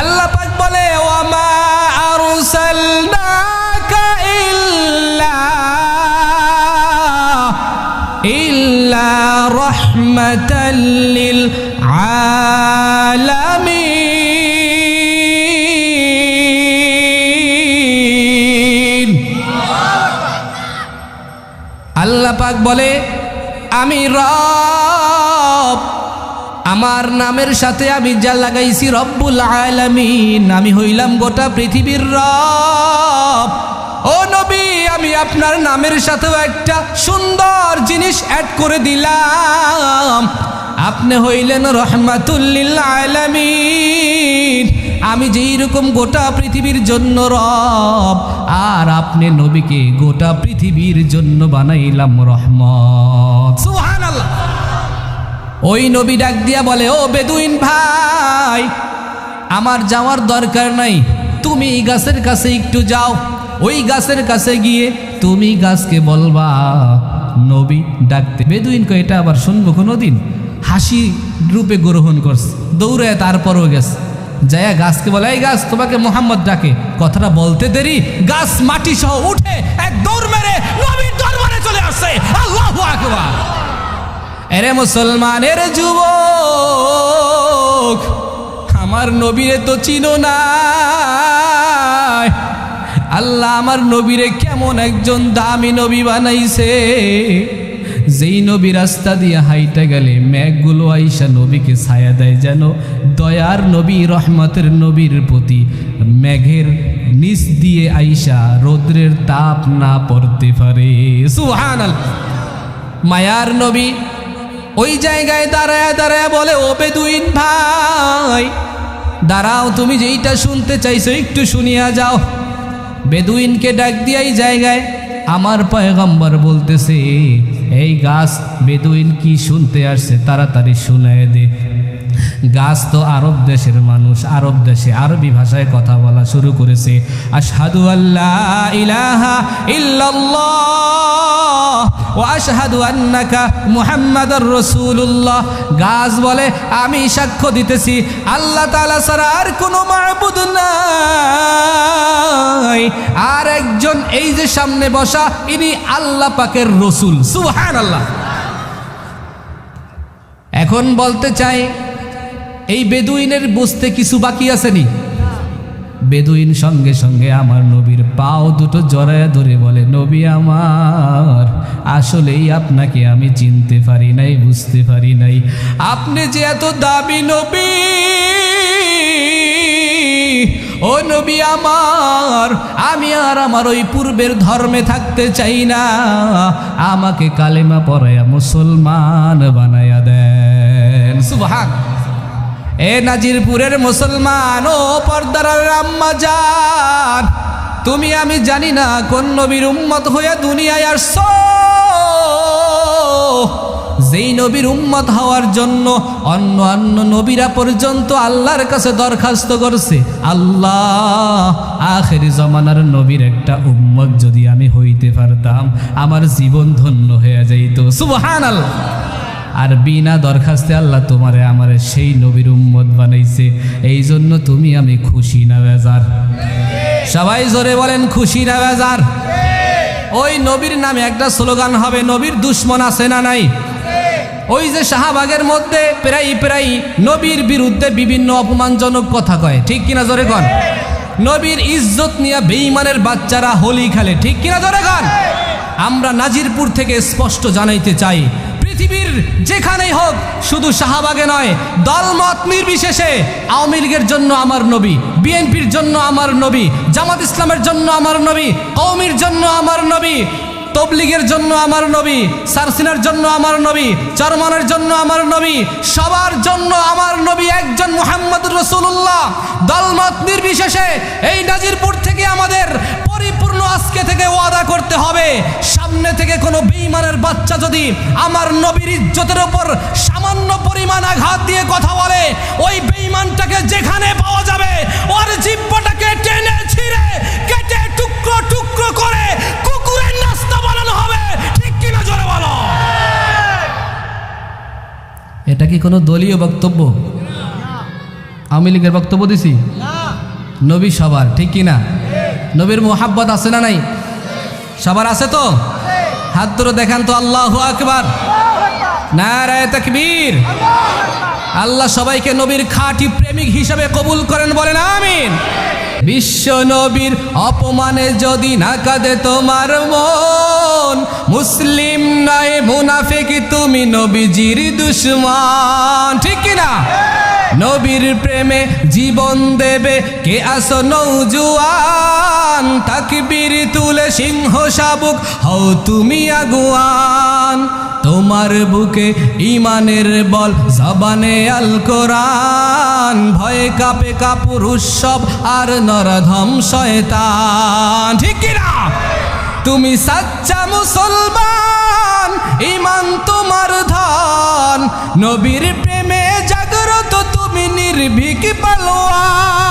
আল্লাহ পাক বলে ওয়ামা আরসালনাকা ইল্লা ইল্লা রাহমাতাল লিল আলামিন। আল্লাহ পাক বলে, আমি রব আমার নামের সাথে আমি যা লাগাইছি রব্বুল আলামিন, আমি হইলাম গোটা পৃথিবীর রব। ও নবী, আমি আপনার নামের সাথেও একটা সুন্দর জিনিস অ্যাড করে দিলাম। আপনি হইলেন রহমাতুল্লিল আলামিন। আমি যেই রকম গোটা পৃথিবীর জন্য রব, আর আপনি নবীকে গোটা পৃথিবীর জন্য বানাইলাম রহমত। ওই নবী ডাক দিয়া বলে, ও বেদুইন ভাই, আমার যাওয়ার দরকার নাই। তুমি গাছের কাছে একটু যাও। ওই গাছের কাছে গিয়ে তুমি গাছকে বলবা, নবী ডাকতে। বেদুইন কো এটা আবার শুনব কোনোদিন? হাসি রূপে গ্রহণ করছে। দৌড়ায় তারপরও গেছে। যায়া গাছকে বলে, এই গাছ, তোমাকে মোহাম্মদ ডাকে। কথাটা বলতে দেরি। গাছ মাটি সহ উঠে এক দৌড় মেরে নবীর দরবারে চলে আসছে। আল্লাহু আকবার! এরে মুসলমানের যুবক, আমার নবীরে তো চিনো না আল্লাহ আমার নবীরে কেমন একজন দামি নবী বানাইছে। যেই নবী রাস্তা দিয়ে হাইটা গেলে মেঘগুলো আইসা নবীকে ছায়া দেয় যেন দয়ার নবী, রহমতের নবীর প্রতি মেঘের নিচ দিয়ে আইসা রৌদ্রের তাপ না পড়তে পারে। সুহান মায়ার নবী ওই জায়গায় দাঁড়ায় দাঁড়ায় বলে, ও বেদুইন ভাই, দাঁড়াও, তুমি যেইটা শুনতে চাইছো একটু শুনিয়া যাও। বেদুইনকে ডাক দিয়াই এই জায়গায় আমার পয়গম্বর বলতেছে, এই গাছ বেদুইন কি শুনতে আসছে, তাড়াতাড়ি শুনে দে। গাছ তো আরব দেশের মানুষ, আরব দেশে আরবি ভাষায় কথা বলা শুরু করেছে। আশহাদু আল্লাহ ইলাহা ইল্লাল্লাহ গাছ বলে, আমি সাক্ষ্য দিতেছি, আল্লাহ আর কোনো আর একজন এই যে সামনে বসা, ইনি আল্লাহ পাকের রসুল। সুবহানাল্লাহ। এখন বলতে চাই এই বেদুইনের বুঝতে কিছু বাকি আসেনি। বেদুইন সঙ্গে সঙ্গে আমার নবীর পাও দুটো জড়ায় ধরে বলে, নবী আমার, আসলেই আপনাকে আমি চিনতে পারি নাই, বুঝতে পারি নাই। আপনি যে এত দাবি নবী, ও নবী আমার, আমি আর আমার ওই পূর্বের ধর্মে থাকতে চাই না। আমাকে কালেমা পড়ায়া মুসলমান বানায়া দেন। সুবহান। এ নাজিরপুরের মুসলমান, ও পর্দার আম্মা যান তুমি আমি জানি না কোন নবীর উম্মত হয়ে দুনিয়ায় আসছো। যেই নবীর উম্মত হওয়ার জন্য অন্য অন্য নবীরা পর্যন্ত আল্লাহর কাছে দরখাস্ত করছে। আল্লাহ, আখেরি জমানার নবীর একটা উম্মত যদি আমি হইতে পারতাম, আমার জীবন ধন্য হয়ে যাইত। সুবহান আল্লাহ আর বিনা দরখাস্তে আল্লাহ তোমারে আমারে সেই নবীর উম্মত বানাইছে। এই জন্য তুমি আমি খুশি না বেজার। সবাই জোরে বলেন, খুশি না বেজার? ওই নবীর নামে একটা স্লোগান হবে, নবীর দুশ্মন আছে না নাই? ওই যে শাহবাগের মধ্যে প্রায় প্রায় নবীর বিরুদ্ধে বিভিন্ন অপমানজনক কথা কয়। ঠিক কিনা জোরে কন? নবীর ইজ্জত নিয়ে বেঈমানের বাচ্চারা হোলি খেলে। ঠিক কিনা জোরে কন? আমরা নাজিরপুর থেকে স্পষ্ট জানাইতে চাই পৃথিবীর যেখানেই হোক, শুধু শাহবাগে নয়, দলমত নির্বিশেষে আওয়ামী লীগের জন্য আমার নবী, বিএনপির জন্য আমার নবী, জামাত ইসলামের জন্য আমার নবী কৌমির জন্য আমার নবী, তবলিগের জন্য আমার নবী, সারসিনার জন্য আমার নবী, চরমানের জন্য আমার নবী, সবার জন্য আমার নবী একজন মোহাম্মদ রসুল্লাহ দলমত নির্বিশেষে এই নাজিরপুর আজকে ওয়াদা করতে হবে। সামনে থেকে কোনো বেঈমানের বাচ্চা যদি আমার নবীর ইজ্জতের ওপর সামান্য পরিমাণ আঘাত দিয়ে কথা বলে ওই বেঈমানটাকে যেখানে পাওয়া যাবে ওর জিব্বটাকে টেনে ছিঁড়ে কেটে টুকরো টুকরো করে কুকুরের নাস্তা বানানো হবে। ঠিক কিনা জোরে বলো? এটা কি কোনো দলীয় বক্তব্য? আওয়ামী লীগের বক্তব্য দিছি? নবী সবার ঠিক কি না নবীর মোহাব্বত আছে না নাই? সবার আছে তো? হাত ধরে দেখান তো, আল্লাহ আকবার। নারায় তকবীর। আল্লাহ সবাইকে নবীর খাঁটি প্রেমিক হিসাবে কবুল করেন, বলেন আমিন। বিশ্ব নবীর অপমানে যদি না কাঁদে তোমার মন মুসলিম নয়, মুনাফিক, তুমি নবীজির দুশ্মন। ঠিক কি না? নবীর প্রেমে জীবন দেবে, কে আসো নৌজুয়ান তাকবীর তুলে সিংহ শাবুক, হও তুমি আগুয়ান। তোমার বুকে ইমানের বল, জবানে আল কোরআন। ভয়ে কাপে কাপুর উৎসব আর নরধম শয়তান। ঠিক কি না? তুমি সাচ্চা মুসলমান ইমান তোমার ধন। নবীর প্রেমে জাগ্রত তুমি নির্ভীক পালোয়ান।